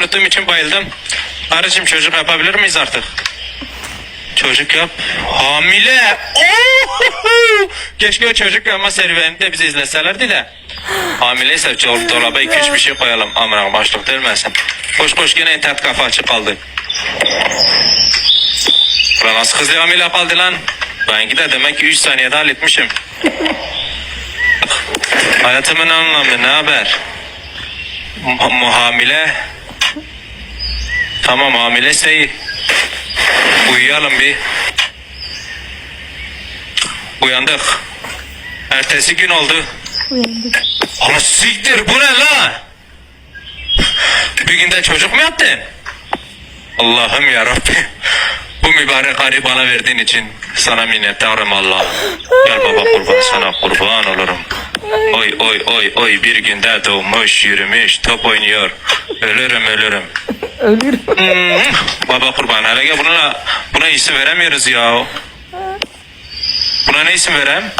unuttuğum için bayıldım. Karıcığım çocuk yapabilir miyiz artık? Çocuk yap. Hamile. Oo! Keşke o çocuk yapma serüvenini de bize izleselerdi de. Hamileyse do- dolaba iki üç bir şey koyalım. Amına başlık delmesin. Koş koş gene internet kafa açık kaldı. Ulan nasıl kızlı hamile kaldı lan? Ben de demek ki 3 saniyede halletmişim. Hayatımın anlamı ne haber? Mu- hamile. Tamam hamileyse iyi. Uyuyalım bir. Uyandık. Ertesi gün oldu. Uyandık. Ama siktir bu ne la? Bir günde çocuk mu yaptın? Allah'ım ya Rabbi. Bu mübarek ayı bana verdiğin için sana minnettarım Allah. Gel baba kurban sana kurban olurum. Oy oy oy oy bir günde doğmuş yürümüş top oynuyor. Ölürüm ölürüm. Ölürüm. Hmm, baba kurban hele gel buna, buna isim veremiyoruz ya. Buna ne isim verem?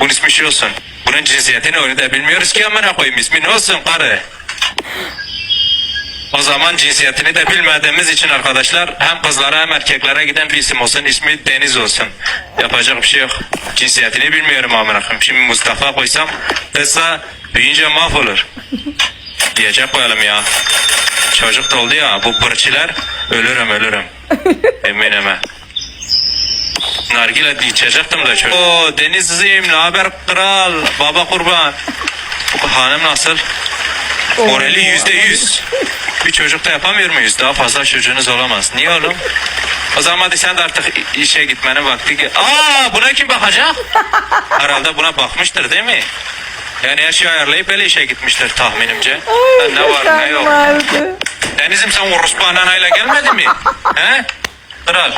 Bunun ismi şey olsun. Bunun cinsiyeti ne onu da bilmiyoruz ki amına koyayım ismi ne olsun karı. O zaman cinsiyetini de bilmediğimiz için arkadaşlar hem kızlara hem erkeklere giden bir isim olsun ismi Deniz olsun. Yapacak bir şey yok. Cinsiyetini bilmiyorum amına koyayım. Şimdi Mustafa koysam kızsa büyüyünce mahvolur. Diyecek koyalım ya. Çocuk da oldu ya bu bırçiler ölürüm ölürüm. Eminim ha. Nargile içecektim de çocuk. Oo Denizli'yim ne haber kral baba kurban. Bu hanım nasıl? Morali yüzde yüz. Bir çocuk da yapamıyor muyuz? Daha fazla çocuğunuz olamaz. Niye oğlum? O zaman hadi sen de artık işe gitmenin vakti. Aa buna kim bakacak? Herhalde buna bakmıştır değil mi? Yani her şeyi ayarlayıp öyle işe gitmiştir tahminimce. Ay, ne var ne yok. vardı. Deniz'im sen orospu ananayla gelmedi mi? He? Kral.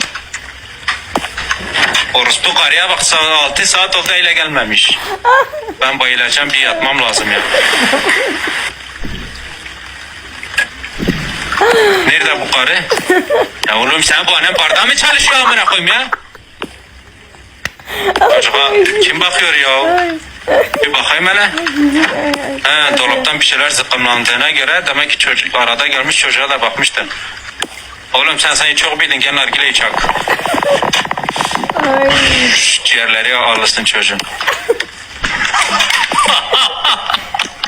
Orospu karıya bak saat 6 saat oldu ile gelmemiş. Ben bayılacağım bir yatmam lazım ya. Nerede bu karı? Ya oğlum sen bu annem bardağı mı çalışıyor amına koyayım ya? Çocuğa kim bakıyor ya? Bir bakayım hele. He, dolaptan bir şeyler zıkkımlandığına göre demek ki çocuk arada gelmiş çocuğa da bakmıştır. Oğlum sen seni çok bildin gel nargileyi çak. Ay. Ciğerleri ağırlısın çocuğun.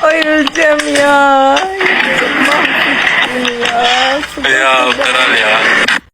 Ay öleceğim ya. Ay. Ya kral ya.